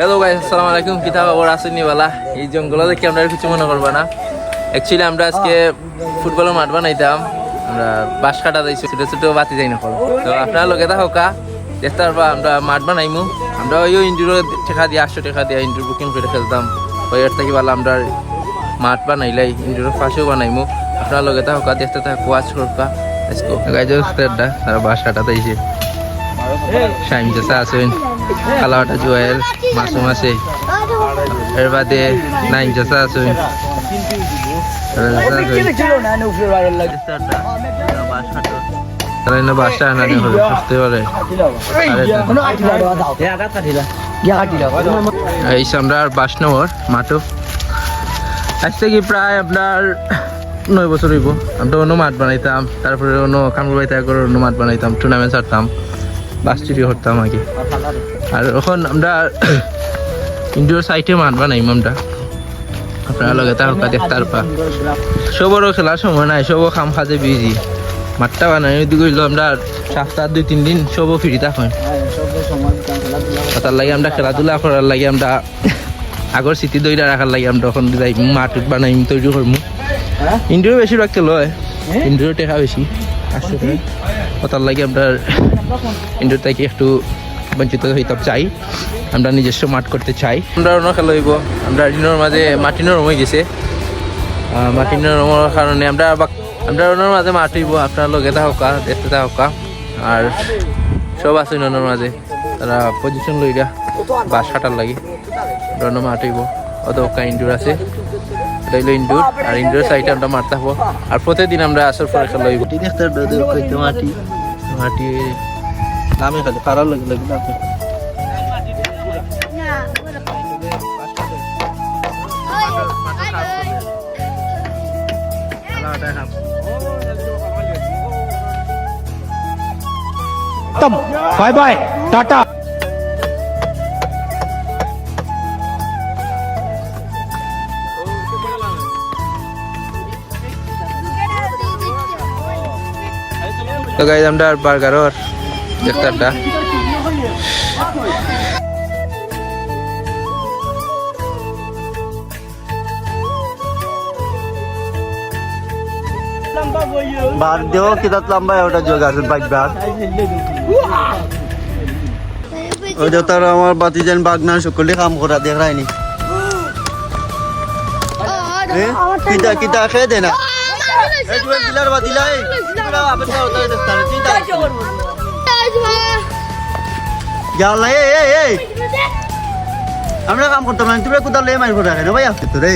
Hello guys আসসালামু আলাইকুম কিতা খবর আসেনি বালা। এই জঙ্গল দেখি আমরা কিছু মনে করবা না। অ্যাকচুয়ালি আমরা আজকে ফুটবলের মাঠ বানাইতাম। আমরা বাঁশ কাটা যাইছি ছোট ছোট বাতি যাই না তো আপনার লগে থাকো কা। দেখতে পারবা, আমরা মাঠ বানাইমু। আমরা ওই ইন্ডুরো টাকা দিয়ে, আটশো টাকা দিয়ে ইন্ডুর বুকিং করে খেলতাম ওই এর থেকে ভালো আমরা মাঠ বানাইলাই ইন্ডুরের পাশেও বানাইমু। আপনার লগে থাকো দেখতে থাকো ওয়াচ করবা আজকে তারা বাঁশ কাটা যাইছে শাইম চাষা আছেন কালাওয়াটা জুয়েল মাসুম আছে এর বাদে নাইম চাষা আছেন তারা বাসা হবে বুঝতে পারে এই আমরা আর বাস নেওয়ার মাঠও আজ থেকে প্রায় আপনার নয় বছর হইব। আমরা অন্য মাঠ বানাইতাম তারপরে অন্য কামড় বাড়িতে করে অন্য মাঠ বানাইতাম টুর্নামেন্ট ছাড়তাম। বাস চুরি করতাম আগে আর এখন আমরা ইন্ডোর সাইটে মাঠ বানাইম আমরা আপনারা লগে তাহকা দেখতে পারবা সবরও খেলার সময় নাই সবও খাম খাজে বিজি। মাঠটা বানাই দিকে আমরা সপ্তাহ দুই তিন দিন সবও ফ্রি থাকেন। তার লাগে আমরা খেলাধুলা করার লাগে আমরা আগর স্মৃতি দইরা রাখার লাগে আমরা এখন যাই মাঠ বানাইম তৈরি করব ইন্ডোর বেশিরভাগ খেলো হয়। ইন্ডোর টেকা বেশি। আসলে তার লাগে আমরা ইন্ডোর থেকে একটু বঞ্চিত হইতাম চাই। আমরা নিজস্ব মাঠ করতে চাই। আমরা অন্য খেলা হইব। আমরা দিনের মাঝে মাটি নরম গেছে। মাটি নরমের কারণে আমরা আমরা ওনার মাঝে মাঠ হইব। আপনার লগে থাকা দেখতে থাকা আর সব আছে ওনার মাঝে। তারা পজিশন লইরা বাস কাটার লাগে। অন্য মাঠ হইব। অত ইন্ডোর আছে। এটা হইলো ইন্ডোর আর ইন্ডোর সাইডে আমরা মারতে হবো আর প্রতিদিন আমরা আসর পরে খেলা হইব দেখতে মাটি মাটি নামে খালি কারার লাগে লাগে নামে खत्म बाय बाय टाटा তো গাইজ আমরা আর বার্গারর দেখতারটা বার দেও কিতাত লম্বা ওটা যোগ আছে বাইক বার ওই যে তার আমার বাতি যেন বাগনা সকলে কাম করা দেখ রায়নি কিতা কিতা খেয়ে দে আমরা কাম করতাম না তোমরা কোথাও মাইর করে রাখে ভাই আসতে তো রে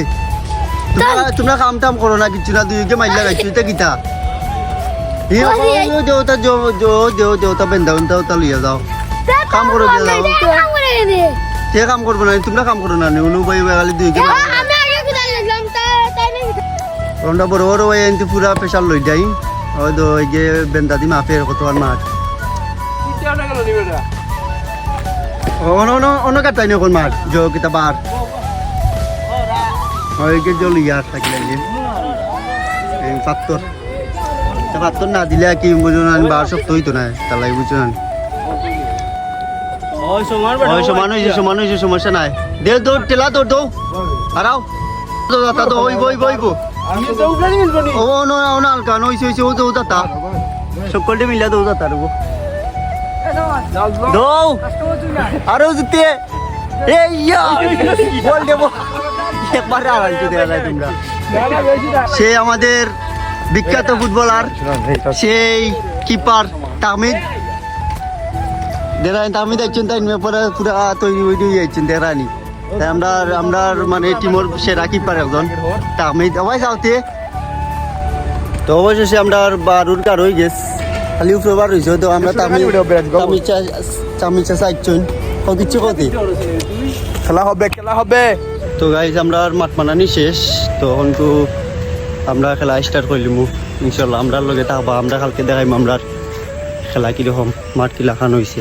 তোমরা কাম টাম করো না কিছু না যাও কাম কাম করব না তোমরা কাম করো না ভাই খালি দুইকে আমরা বড় বড় ভাই এনতি পুরা প্রেশার লই যাই। ওই তো ওই যে বেন্দা দি মাফের কত আর মাছ অন অন অন কাটাই নি কোন মাছ জো কিতা বার। ওই যে জল ইয়ার থাকলে যে। পাত্তর পাত্তর না দিলে কি বুঝো না বার শক্ত হইতো না তার লাগে বুঝছ না সমান হয়েছে সমান হয়েছে সমস্যা নাই। দে দৌড় টেলা দৌড় দৌ। আরাও দাদা তো ওই বই বই বই ও নো নো না আলকা নই সই সই ও সকলটে মিলা দৌ আরও জিতে। এ ইয়া! বল দেবো। একবার আড়াই দেওয়া যায় তোমরা। সে আমাদের বিখ্যাত ফুটবলার সেই কিপার তামিদ দেরানি তামিদ একজন তাই পরে পুরা তৈরি হয়ে যাচ্ছেন দেরানি। আমরা আমরা মানে টিমর সেরা কিপার একজন। আবার যাওতে তো অবশেষে আমরা বারুর কার হয়ে গেছে। খালি উপরে বার হয়েছে তো আমরা তামিচা চাইছুন ও কিচ্ছু কতি খেলা হবে খেলা হবে। তো গাইজ আমরা মাঠ মানানি শেষ। তো তো আমরা খেলা স্টার্ট করলিম ইনশাল্লাহ আমরা লগে থাকবা আমরা কালকে দেখাইম আমরা খেলা কীরকম মাঠ কিলা খান হয়েছে